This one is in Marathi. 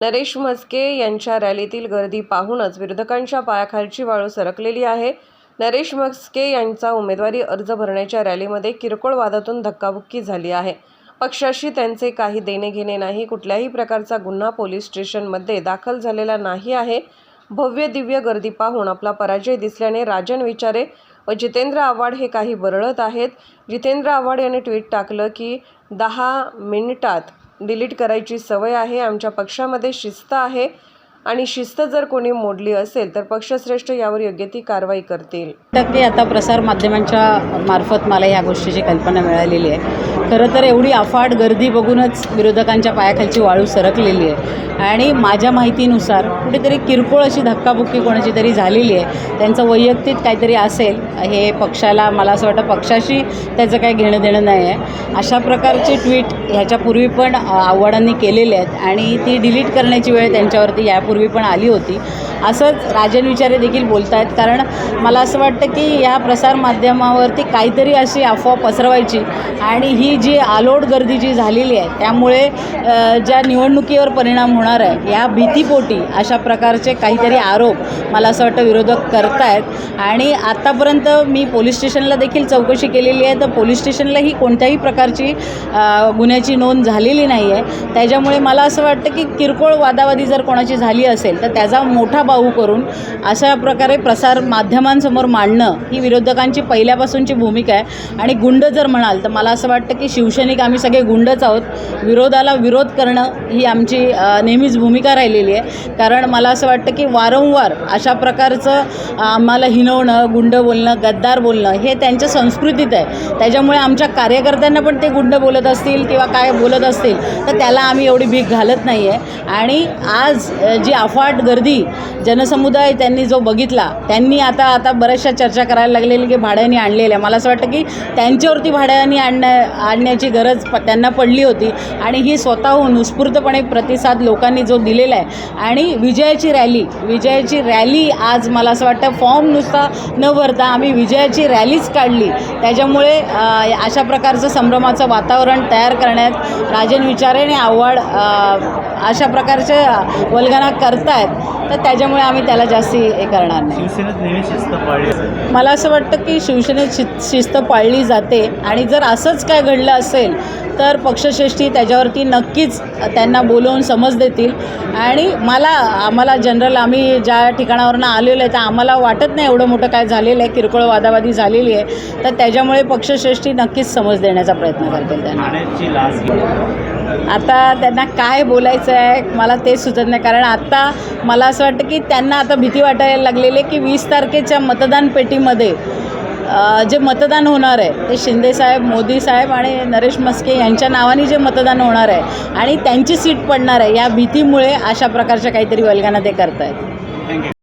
नरेश म्हस्के यांच्या रॅलीतील गर्दी पाहूनच विरोधकांच्या पायाखालची वाळू सरकलेली आहे. नरेश म्हस्के यांचा उमेदवारी अर्ज भरण्याच्या रॅलीमध्ये किरकोळ वादातून धक्काबुक्की झाली आहे. पक्षाशी त्यांचे काही देणे घेणे नाही कुठल्याही प्रकारचा गुन्हा पोलीस स्टेशनमध्ये दाखल झालेला नाही आहे. भव्य दिव्य गर्दी पाहून आपला पराजय दिसल्याने राजन विचारे व जितेंद्र आव्हाड हे काही बरळत आहेत. जितेंद्र आव्हाड यांनी ट्विट टाकलं की दहा मिनिटात डिलीट करायची सवय आहे. आमच्या पक्षामध्ये शिस्त आहे. आणि शिस्त जर कोणी मोडली असेल तर पक्षश्रेष्ठ यावर योग्य ती कारवाई करतील. टक्के आता प्रसार माध्यमांच्या मार्फत मला या गोष्टीची कल्पना मिळालेली आहे. खरं तर एवढी अफाट गर्दी बघूनच विरोधकांच्या पायाखालची वाळू सरकलेली आहे. आणि माझ्या माहितीनुसार कुठेतरी किरकोळ अशी धक्काबुक्की कोणाची तरी झालेली आहे. त्यांचं वैयक्तिक काहीतरी असेल हे पक्षाला मला असं वाटतं पक्षाशी त्याचं काही घेणं देणं नाही आहे. अशा प्रकारचे ट्विट ह्याच्यापूर्वी पण आव्हाडांनी केलेले आहेत. आणि ती डिलीट करण्याची वेळ त्यांच्यावरती यापूर्वी पूर्वी पण आली होती. असंच राजन विचारे देखील बोलत आहेत कारण मला असं वाटतं की या प्रसारमाध्यमावरती काहीतरी अशी अफवा पसरवायची आणि ही जी आलोड गर्दी जी झालेली आहे त्यामुळे ज्या निवडणुकीवर परिणाम होणार आहे या भीतीपोटी अशा प्रकारचे काहीतरी आरोप मला असं वाटतं विरोधक करतायत. आणि आत्तापर्यंत मी पोलीस स्टेशनला देखील चौकशी केलेली आहे तर पोलीस स्टेशनलाही कोणत्याही प्रकारची गुन्ह्याची नोंद झालेली नाही आहे त्याच्यामुळे मला असं वाटतं की किरकोळ वादावादी जर कोणाची झाली असेल तर त्याचा मोठा बाहू करून अशा प्रकारे प्रसार माध्यमांसमोर मांडणं ही विरोधकांची पहिल्यापासूनची भूमिका आहे. आणि गुंड जर म्हणाल तर मला असं वाटतं की शिवसैनिक आम्ही सगळे गुंडच आहोत. विरोधाला विरोध करणं ही आमची नेहमीच भूमिका राहिलेली आहे. कारण मला असं वाटतं की वारंवार अशा प्रकारचं आम्हाला हिनवणं गुंड बोलणं गद्दार बोलणं हे त्यांच्या संस्कृतीत आहे. त्याच्यामुळे आमच्या कार्यकर्त्यांना पण ते गुंड बोलत असतील किंवा काय बोलत असतील तर त्याला आम्ही एवढी भीक घालत नाही आहे आणि आज जी अफाट गर्दी जनसमुदाय त्यांनी जो बघितला त्यांनी आता आता बऱ्याचशा चर्चा करायला लागलेली की भाड्याने आणलेलं आहे मला असं वाटतं की त्यांच्यावरती भाड्याने आणण्या आणण्याची गरज प त्यांना पडली होती. आणि ही स्वतःहून उत्स्फूर्तपणे प्रतिसाद लोकांनी जो दिलेला आहे. आणि विजयाची रॅली विजयाची रॅली आज मला असं वाटतं फॉर्म नुसता न भरता आम्ही विजयाची रॅलीच काढली. त्याच्यामुळे अशा प्रकारचं संभ्रमाचं वातावरण तयार करण्यात राजन विचारे आणि आव्हाड अशा प्रकारचे वल्गना करतायत तर त्याच्यामुळे आम्ही त्याला जास्ती हे करणार नाही. मला असं वाटतं की शिवसेनेत शि शिस्त पाळली जाते आणि जर असंच काय घडलं असेल तर पक्षश्रेष्ठी त्याच्यावरती नक्कीच त्यांना बोलवून समज देतील. आणि मला आम्हाला जनरल आम्ही ज्या ठिकाणावरनं आलेलो आहे तर आम्हाला वाटत नाही एवढं मोठं काय झालेलं आहे किरकोळ वादावादी झालेली आहे. तर त्याच्यामुळे पक्षश्रेष्ठी नक्कीच समज देण्याचा प्रयत्न करतील त्यांना. आता त्यांना काय बोलायचं आहे मला ते सुचत नाही. कारण आत्ता मला असं वाटतं की त्यांना आता भीती वाटायला लागलेली आहे की वीस तारखेच्या मतदान पेटीमध्ये जे मतदान होणार आहे ते शिंदेसाहेब मोदी साहेब आणि नरेश मस्के यांच्या नावाने जे मतदान होणार आहे आणि त्यांची सीट पडणार आहे या भीतीमुळे अशा प्रकारच्या काहीतरी वल्गाना ते करत आहेत